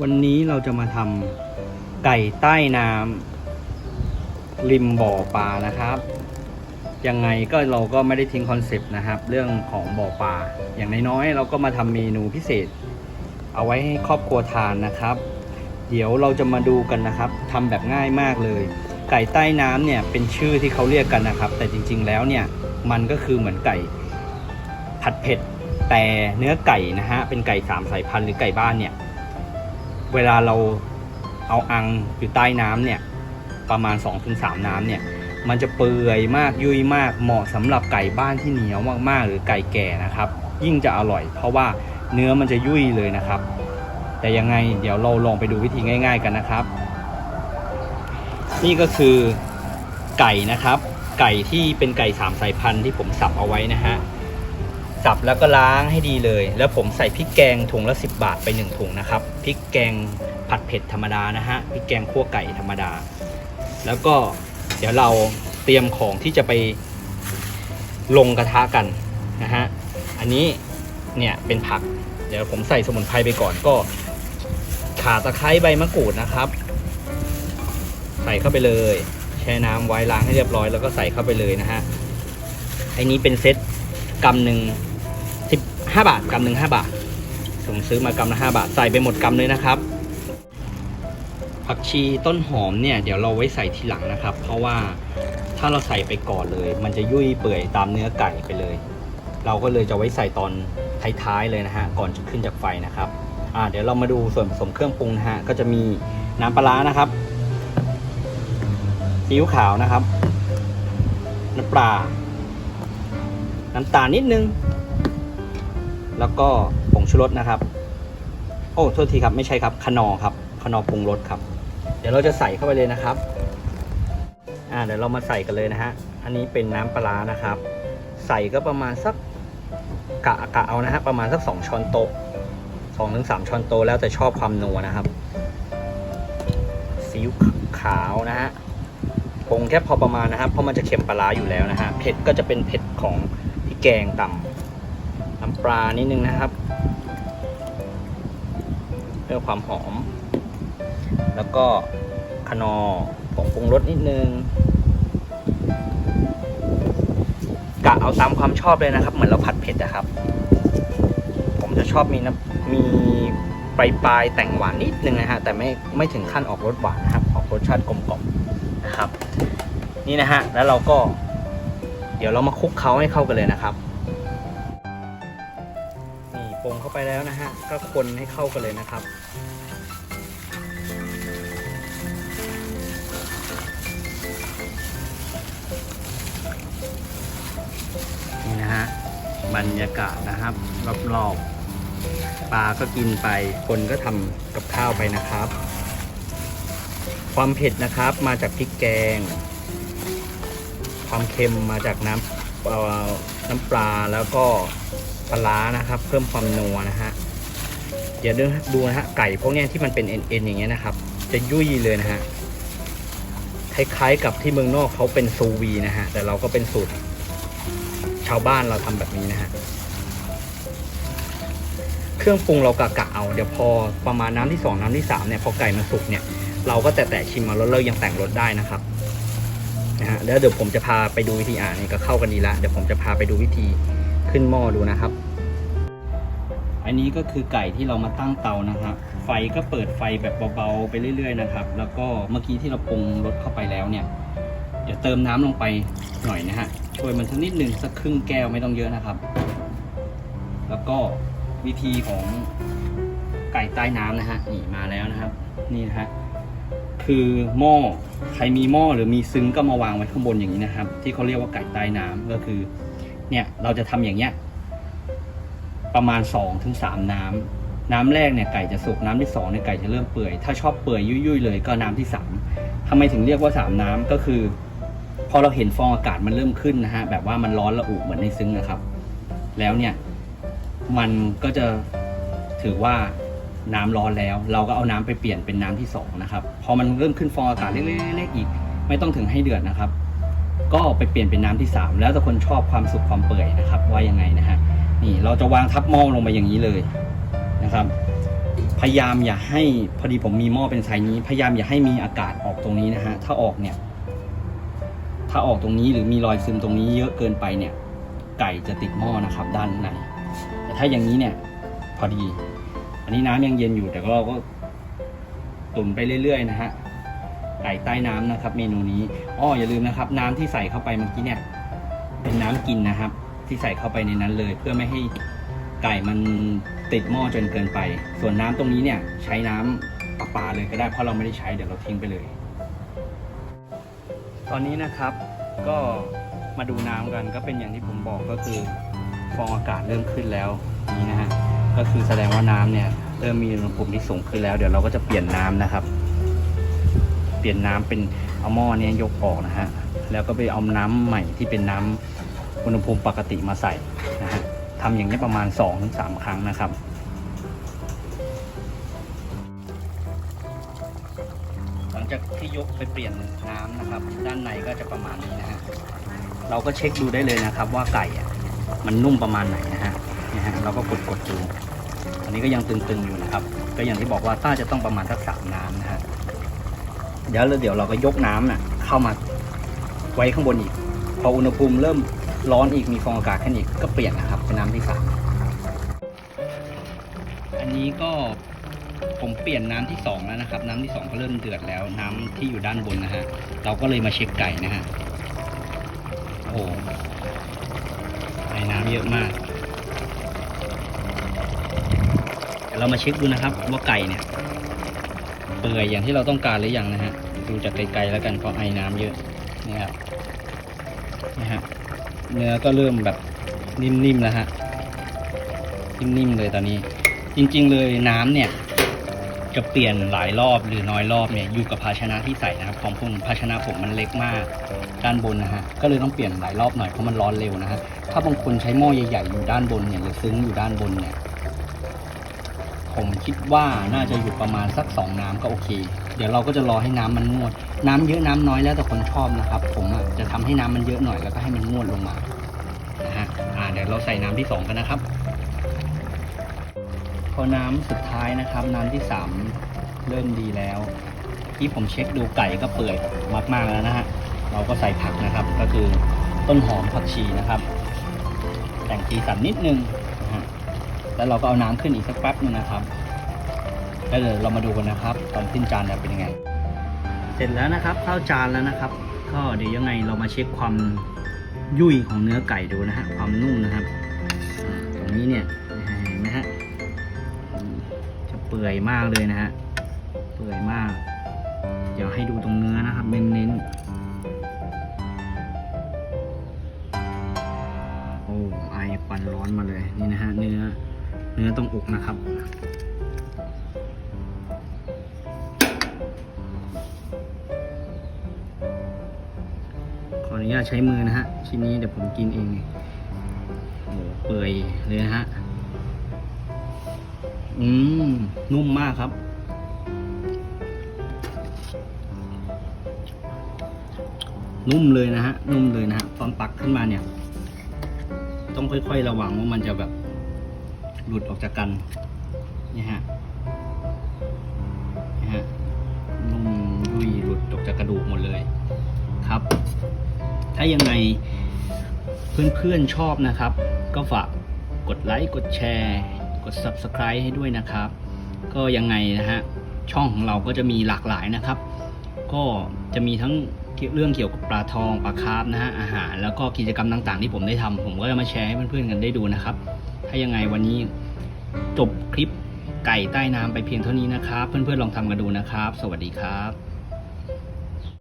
วันนี้เราจะมาทำไก่ใต้น้ำริมบ่อปลานะครับ ยังไงก็เราก็ไม่ได้ทิ้งคอนเซปต์นะครับ เรื่องของบ่อปลาอย่างน้อยๆเราก็มาทำเมนูพิเศษ เอาไว้ให้ครอบครัวทานนะครับ เดี๋ยวเราจะมาดูกันนะครับทำแบบง่ายมากเลย ไก่ใต้น้ำเนี่ยเป็นชื่อที่เขาเรียกกันนะครับ แต่จริง ๆ แล้วเนี่ยมันก็คือเหมือนไก่ผัดเผ็ดแต่เนื้อไก่นะฮะเป็นไก่สามสายพันธุ์หรือไก่บ้านเนี่ย เวลาเราเอาอังอยู่ใต้น้ำเนี่ยประมาณ 2-3 น้ำเนี่ยมันจะเปื่อยมากยุ่ยมากเหมาะสำหรับไก่บ้านที่เหนียวมากๆ หรือไก่แก่นะครับ ยิ่งจะอร่อย เพราะว่าเนื้อมันจะยุ่ยเลยนะครับ แต่ยังไงเดี๋ยวเราลองไปดูวิธีง่าย ๆ กันนะครับ นี่ก็คือไก่นะครับ ไก่ที่เป็นไก่สามสายพันธุ์ที่ผมสับเอาไว้นะฮะ สับแล้วก็ล้างให้ดีเลย แล้วผมใส่พริกแกงถุงละ 10 บาทไป 1 ถุงนะครับพริกแกงผัดเผ็ดธรรมดานะฮะพริกแกงคั่วไก่ธรรมดา แล้วก็เดี๋ยวเราเตรียมของที่จะไปลงกระทะกันนะฮะอันนี้เนี่ยเป็นผัก เดี๋ยวผมใส่สมุนไพรไปก่อนก็ข่าตะไคร้ใบมะกรูดนะครับ ใส่เข้าไปเลย แช่น้ำไว้ล้างให้เรียบร้อยแล้วก็ใส่เข้าไปเลยนะฮะไอ้นี้เป็นเซตกำหนึ่ง สิบห้าบาทกำหนึ่งห้าบาทผมซื้อมากำละห้าบาทใส่ไปหมดกำเลยนะครับ ผักชีต้นหอมเนี่ยเดี๋ยวเราไว้ใส่ทีหลังนะครับ เพราะว่าถ้าเราใส่ไปก่อนเลย มันจะยุ่ยเปื่อยตามเนื้อไก่ไปเลย เราก็เลยจะไว้ใส่ตอนท้ายๆเลยนะฮะก่อนจะขึ้นจากไฟนะครับอ่าเดี๋ยวเรามาดูส่วนผสมเครื่องปรุงนะฮะก็จะมีน้ำปลาร้านะครับซีอิ๊วขาวนะครับ น้ำปลา น้ำตาลนิดนึง แล้วก็ผงชูรสนะครับ โอ้โทษทีครับไม่ใช่ครับคนอครับคนอปรุงรสครับ เดี๋ยวเราจะใส่เข้าไปเลยนะครับอ่าเดี๋ยวเรามาใส่กันเลยนะฮะอันนี้เป็นน้ำปลาร้านะครับ ใส่ก็ประมาณสักกะกะเอานะฮะประมาณสักสองช้อนโต๊ะสองถึงสามช้อนโต๊ะแล้วแต่ชอบความนัวนะครับซีอิ๊วขาวนะฮะปรุงแค่พอประมาณนะครับเพราะมันจะเค็มปลาร้าอยู่แล้วนะฮะเผ็ดก็จะเป็นเผ็ดของพริกแกงต่ำ น้ำปลานิดนึงนะครับ เพื่อความหอม แล้วก็คนอผงปรุงรสนิดนึงกะเอาตามความชอบเลยนะครับ เหมือนเราผัดเผ็ดนะครับ ผมจะชอบมีน้ำมีปลายปลายแต่งหวานนิดนึงนะฮะแต่ไม่ไม่ถึงขั้นออกรสหวานนะครับ ออกรสชาติกลมกล่อมนะครับ นี่นะฮะแล้วเราก็ เดี๋ยวเรามาคลุกเคล้าให้เข้ากันเลยนะครับ โปรงเข้าไปแล้วนะฮะ ก็คนให้เข้ากันเลยนะครับ นี่นะฮะ บรรยากาศนะครับรอบๆปลาก็กินไป คนก็ทำกับข้าวไปนะครับ ความเผ็ดนะครับมาจากพริกแกง ความเค็มมาจากน้ำเอ่อน้ำปลาแล้วก็ ปลานะครับ เพิ่มความนัวนะฮะเดี๋ยวดูดูนะฮะไก่พวกนี้ที่มันเป็นเอ็นๆอย่างเงี้ยนะครับ จะยุ่ยเลยนะฮะคล้ายๆกับที่เมืองนอกเขาเป็นซูวีนะฮะแต่เราก็เป็นสูตร ชาวบ้านเราทำแบบนี้นะฮะเครื่องปรุงเรากะกะเอาเดี๋ยวพอประมาณน้ำที่สองน้ำที่สามเนี่ยพอไก่มันสุกเนี่ยเราก็แต่แต่ชิมมาแล้วเรายังแต่งรสได้นะครับนะฮะแล้วเดี๋ยวผมจะพาไปดูวิธีอ่านนี่ก็เข้ากันดีละเดี๋ยวผมจะพาไปดูวิธี ขึ้นหม้อดูนะครับ อันนี้ก็คือไก่ที่เรามาตั้งเตานะครับไฟก็เปิดไฟแบบเบาๆไปเรื่อย ๆ นะครับ แล้วก็เมื่อกี้ที่เราปรุงรสเข้าไปแล้วเนี่ย เดี๋ยวเติมน้ำลงไปหน่อยนะฮะช่วยมันสักนิดหนึ่งสักครึ่งแก้วไม่ต้องเยอะนะครับ แล้วก็วิธีของไก่ใต้น้ำนะฮะนี่มาแล้วนะครับ นี่นะฮะคือหม้อใครมีหม้อหรือมีซึ้งก็มาวางไว้ข้างบนอย่างนี้นะครับ ที่เขาเรียกว่าไก่ใต้น้ำก็คือ เนี่ยเราจะทำอย่างเงี้ยประมาณ2อถึงสน้ำน้ำแรกเนี่ยไก่จะสุกน้ำที่สองเนี่ยไก่จะเริ่มเปื่อยถ้าชอบเปื่อยยุ่ยๆเลยก็น้ำที่สามทำไมถึงเรียกว่าสามน้ำก็คือ พอเราเห็นฟองอากาศมันเริ่มขึ้นนะฮะแบบว่ามันร้อนระอุเหมือนในซึ้งนะครับ แล้วเนี่ยมันก็จะถือว่าน้ำร้อนแล้ว เราก็เอาน้ำไปเปลี่ยนเป็นน้ำที่สองนะครับพอมันเริ่มขึ้นฟองอากาศเล็กๆอีก ไม่ต้องถึงให้เดือดนะครับ ก็ไปเปลี่ยนเป็นน้ำที่สามแล้วแต่คนชอบความสุกความเปื่อยนะครับว่ายังไงนะฮะนี่เราจะวางทับหม้อลงไปอย่างนี้เลยนะครับ พยายามอย่าให้พอดีผมมีหม้อเป็นไซส์นี้ พยายามอย่าให้มีอากาศออกตรงนี้นะฮะถ้าออกเนี่ย ถ้าออกตรงนี้หรือมีรอยซึมตรงนี้เยอะเกินไปเนี่ย ไก่จะติดหม้อนะครับ ด้านในแต่ถ้าอย่างนี้เนี่ย พอดี อันนี้น้ำยังเย็นอยู่แต่ก็เราก็ตุนไปเรื่อยๆนะฮะ ไก่ใต้น้ำนะครับ เมนูนี้อ้ออย่าลืมนะครับ น้ำที่ใส่เข้าไปเมื่อกี้เนี่ย เป็นน้ำกินนะครับ ที่ใส่เข้าไปในนั้นเลย เพื่อไม่ให้ไก่มันติดหม้อจนเกินไป ส่วนน้ำตรงนี้เนี่ย ใช้น้ำประปาเลยก็ได้เพราะเราไม่ได้ใช้เดี๋ยวเราทิ้งไปเลย ตอนนี้นะครับก็มาดูน้ำกันก็เป็นอย่างที่ผมบอกก็คือฟองอากาศเริ่มขึ้นแล้วนี่นะฮะก็คือแสดงว่าน้ำเนี่ยเริ่มมีอุณหภูมิที่สูงขึ้นแล้วเดี๋ยวเราก็จะเปลี่ยนน้ำนะครับ เปลี่ยนน้ำเป็นเอาหม้อเนี้ยยกออกนะฮะแล้วก็ไปเอาน้ำใหม่ที่เป็นน้ำอุณหภูมิปกติมาใส่นะฮะทำอย่างนี้ประมาณ 2-3 ครั้งนะครับหลังจากที่ยกไปเปลี่ยนน้ำนะครับ ด้านในก็จะประมาณนี้นะฮะเราก็เช็คดูได้เลยนะครับ ว่าไก่อะมันนุ่มประมาณไหนนะฮะนะฮะเราก็กดกดดูอันนี้ก็ยังตึงๆอยู่นะครับ ก็อย่างที่บอกว่าต้าจะต้องประมาณสักสามน้ำนะฮะ เดี๋ยวเราเดี๋ยวเราก็ยกน้ำน่ะเข้ามาไว้ข้างบนอีก พออุณหภูมิเริ่มร้อนอีกมีฟองอากาศขึ้นอีกก็เปลี่ยนนะครับเป็นน้ำที่สามอันนี้ก็ผมเปลี่ยนน้ำที่สองแล้วนะครับ น้ำที่สองก็เริ่มเดือดแล้ว น้ำที่อยู่ด้านบนนะฮะเราก็เลยมาเช็คไก่นะฮะโอ้โหไอ้น้ำเยอะมากเดี๋ยวเรามาเช็คดูนะครับว่าไก่เนี่ย เปื่อยอย่างที่เราต้องการหรือยังนะฮะดูจากไกลๆแล้วกันเพราะไอ้น้ำเยอะนี่ครับนี่ฮะเนื้อก็เริ่มแบบนิ่มๆแล้วฮะนิ่มๆเลยตอนนี้ จริง ๆ เลยน้ำเนี่ยจะเปลี่ยนหลายรอบหรือน้อยรอบเนี่ยอยู่กับภาชนะที่ใส่นะครับของผมภาชนะผมมันเล็กมากด้านบนนะฮะก็เลยต้องเปลี่ยนหลายรอบหน่อยเพราะมันร้อนเร็วนะฮะถ้าบางคนใช้หม้อใหญ่ๆอยู่ด้านบนเนี่ยหรือซึ้งอยู่ด้านบนเนี่ย ผมคิดว่าน่าจะอยู่ประมาณสักสองน้ำก็โอเค เดี๋ยวเราก็จะรอให้น้ำมันงวด น้ำเยอะน้ำน้อยแล้วแต่คนชอบนะครับ ผมจะทำให้น้ำมันเยอะหน่อยแล้วก็ให้มันงวดลงมานะฮะอ่าเดี๋ยวเราใส่น้ำที่สองกันนะครับ พอน้ำสุดท้ายนะครับ น้ำที่สามเริ่มดีแล้ว ที่ผมเช็คดูไก่ก็เปื่อยมากๆแล้วนะฮะเราก็ใส่ผักนะครับก็คือต้นหอมผักชีนะครับ แต่งสีสันนิดนึง แล้วเราก็เอาน้ำขึ้นอีกสักแป๊บนึงนะครับ แล้วเดี๋ยวเรามาดูกันนะครับ ตอนขึ้นจานจะเป็นยังไง เสร็จแล้วนะครับเข้าจานแล้วนะครับ ก็เดี๋ยวยังไงเรามาเช็คความยุ่ยของเนื้อไก่ดูนะฮะความนุ่มนะครับตรงนี้เนี่ยเห็นไหมฮะจะเปื่อยมากเลยนะฮะเปื่อยมาก เดี๋ยวให้ดูตรงเนื้อนะครับเน้นๆโอ้ไอควันร้อนมาเลยนี่นะฮะเนื้อ เนื้อตรงอกนะครับ ขออนุญาตใช้มือนะฮะ ชิ้นนี้เดี๋ยวผมกินเองโอ้เปื่อยเลยนะฮะ อืม นุ่มมากครับนุ่มเลยนะฮะ นุ่มเลยนะฮะ ตอนตักขึ้นมาเนี่ย ต้องค่อยๆระวังว่ามันจะแบบ หลุดออกจากกันนี่ฮะนี่ฮะนุ่มยุ่ยหลุดออกจากกระดูกหมดเลยครับ ถ้ายังไงเพื่อนๆชอบนะครับ ก็ฝากกดไลค์กดแชร์ กด Subscribe ให้ด้วยนะครับ ก็ยังไงนะฮะช่องของเราก็จะมีหลากหลายนะครับ ก็จะมีทั้งเรื่องเกี่ยวกับปลาทองปลาคาร์ฟนะฮะอาหาร แล้วก็กิจกรรมต่างๆ ที่ผมได้ทำผมก็จะมาแชร์ให้เพื่อนๆกันได้ดูนะครับ ถ้ายังไงวันนี้จบคลิปไก่ใต้น้ำไปเพียงเท่านี้นะครับ เพื่อนๆลองทำกันดูนะครับ สวัสดีครับ